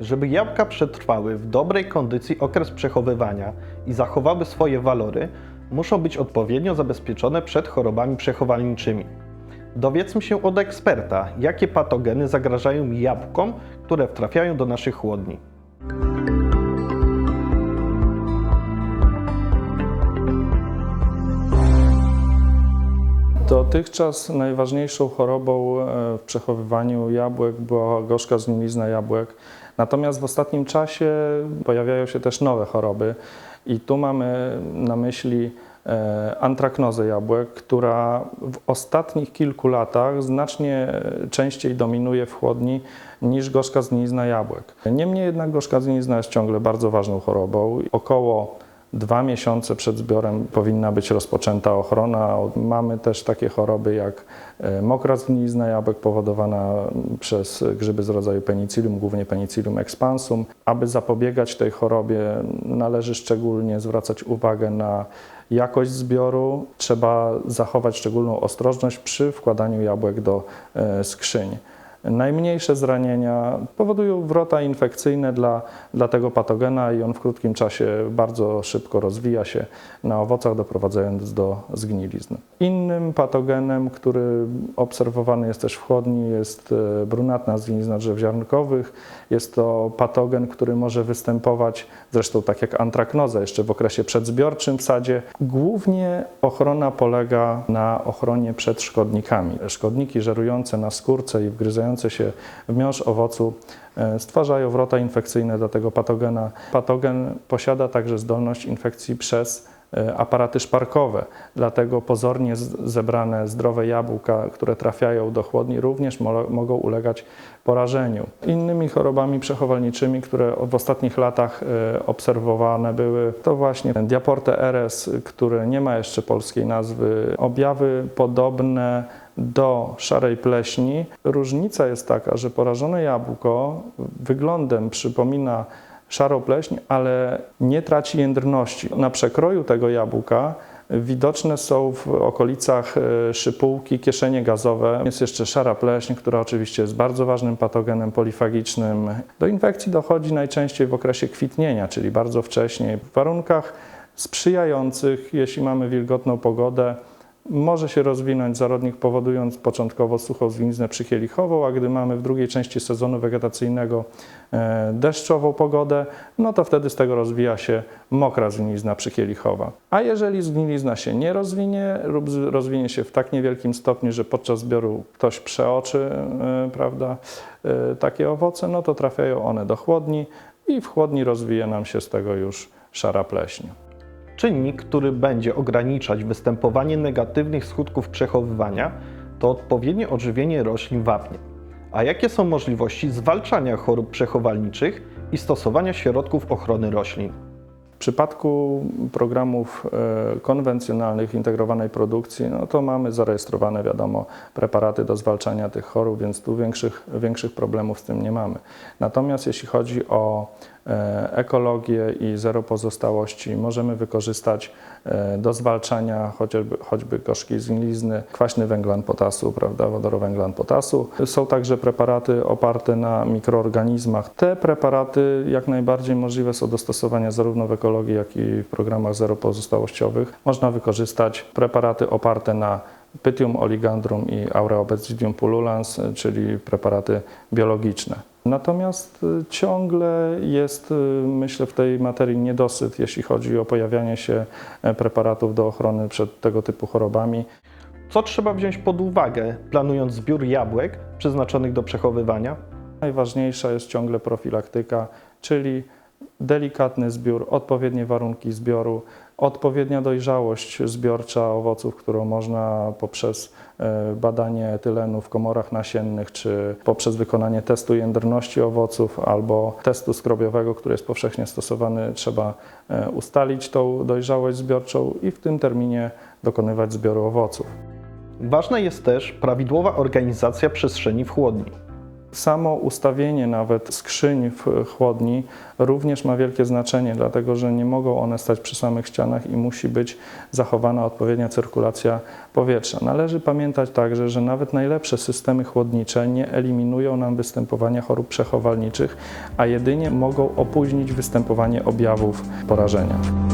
Żeby jabłka przetrwały w dobrej kondycji okres przechowywania i zachowały swoje walory, muszą być odpowiednio zabezpieczone przed chorobami przechowalniczymi. Dowiedzmy się od eksperta, jakie patogeny zagrażają jabłkom, które trafiają do naszych chłodni. Dotychczas najważniejszą chorobą e, w przechowywaniu jabłek była gorzka zgnilizna jabłek. Natomiast w ostatnim czasie pojawiają się też nowe choroby i tu mamy na myśli e, antraknozę jabłek, która w ostatnich kilku latach znacznie częściej dominuje w chłodni niż gorzka zgnilizna jabłek. Niemniej jednak gorzka zgnilizna jest ciągle bardzo ważną chorobą. Około Dwa miesiące przed zbiorem powinna być rozpoczęta ochrona. Mamy też takie choroby jak e, mokra zgnilizna jabłek powodowana przez grzyby z rodzaju penicillium, głównie penicillium expansum. Aby zapobiegać tej chorobie, należy szczególnie zwracać uwagę na jakość zbioru. Trzeba zachować szczególną ostrożność przy wkładaniu jabłek do e, skrzyń. Najmniejsze zranienia powodują wrota infekcyjne dla, dla tego patogena i on w krótkim czasie bardzo szybko rozwija się na owocach, doprowadzając do zgnilizny. Innym patogenem, który obserwowany jest też w chłodni, jest e, brunatna zgnilizna drzew ziarnkowych. Jest to patogen, który może występować, zresztą tak jak antraknoza, jeszcze w okresie przedzbiorczym w sadzie. Głównie ochrona polega na ochronie przed szkodnikami. Szkodniki żerujące na skórce i wgryzające się w miąższ owocu e, stwarzają wrota infekcyjne dla tego patogena. Patogen posiada także zdolność infekcji przez e, aparaty szparkowe, dlatego pozornie zebrane zdrowe jabłka, które trafiają do chłodni, również mo- mogą ulegać porażeniu. Innymi chorobami przechowalniczymi, które w ostatnich latach e, obserwowane były, to właśnie Diaporte RS, który nie ma jeszcze polskiej nazwy, objawy podobne do szarej pleśni. Różnica jest taka, że porażone jabłko wyglądem przypomina szarą pleśń, ale nie traci jędrności. Na przekroju tego jabłka widoczne są w okolicach e, szypułki, kieszenie gazowe. Jest jeszcze szara pleśń, która oczywiście jest bardzo ważnym patogenem polifagicznym. Do infekcji dochodzi najczęściej w okresie kwitnienia, czyli bardzo wcześnie, w warunkach sprzyjających, jeśli mamy wilgotną pogodę, może się rozwinąć zarodnik, powodując początkowo suchą zwiniznę przykielichową, a gdy mamy w drugiej części sezonu wegetacyjnego e, deszczową pogodę, no to wtedy z tego rozwija się mokra zgnilizna przykielichowa. A jeżeli zgnilizna się nie rozwinie lub rozwinie się w tak niewielkim stopniu, że podczas zbioru ktoś przeoczy e, prawda, e, takie owoce, no to trafiają one do chłodni i w chłodni rozwija nam się z tego już szara pleśń. Czynnik, który będzie ograniczać występowanie negatywnych skutków przechowywania, to odpowiednie odżywienie roślin wapniem. A jakie są możliwości zwalczania chorób przechowalniczych i stosowania środków ochrony roślin? W przypadku programów e, konwencjonalnych integrowanej produkcji, no to mamy zarejestrowane, wiadomo, preparaty do zwalczania tych chorób, więc tu większych, większych problemów z tym nie mamy. Natomiast jeśli chodzi o ekologię i zero pozostałości, możemy wykorzystać e, do zwalczania chociażby, choćby gorzkiej zgnilizny, kwaśny węglan potasu, prawda, wodorowęglan potasu. Są także preparaty oparte na mikroorganizmach. Te preparaty jak najbardziej możliwe są do stosowania zarówno w ekologii, jak i w programach zeropozostałościowych. Można wykorzystać preparaty oparte na Pythium oligandrum i Aureobasidium pullulans, czyli preparaty biologiczne. Natomiast y, ciągle jest, y, myślę, w tej materii niedosyt, jeśli chodzi o pojawianie się e, preparatów do ochrony przed tego typu chorobami. Co trzeba wziąć pod uwagę, planując zbiór jabłek przeznaczonych do przechowywania? Najważniejsza jest ciągle profilaktyka, czyli delikatny zbiór, odpowiednie warunki zbioru, odpowiednia dojrzałość zbiorcza owoców, którą można poprzez e, badanie etylenu w komorach nasiennych, czy poprzez wykonanie testu jędrności owoców albo testu skrobiowego, który jest powszechnie stosowany, trzeba e, ustalić tą dojrzałość zbiorczą i w tym terminie dokonywać zbioru owoców. Ważna jest też prawidłowa organizacja przestrzeni w chłodni. Samo ustawienie nawet skrzyń w chłodni również ma wielkie znaczenie, dlatego że nie mogą one stać przy samych ścianach i musi być zachowana odpowiednia cyrkulacja powietrza. Należy pamiętać także, że nawet najlepsze systemy chłodnicze nie eliminują nam występowania chorób przechowalniczych, a jedynie mogą opóźnić występowanie objawów porażenia.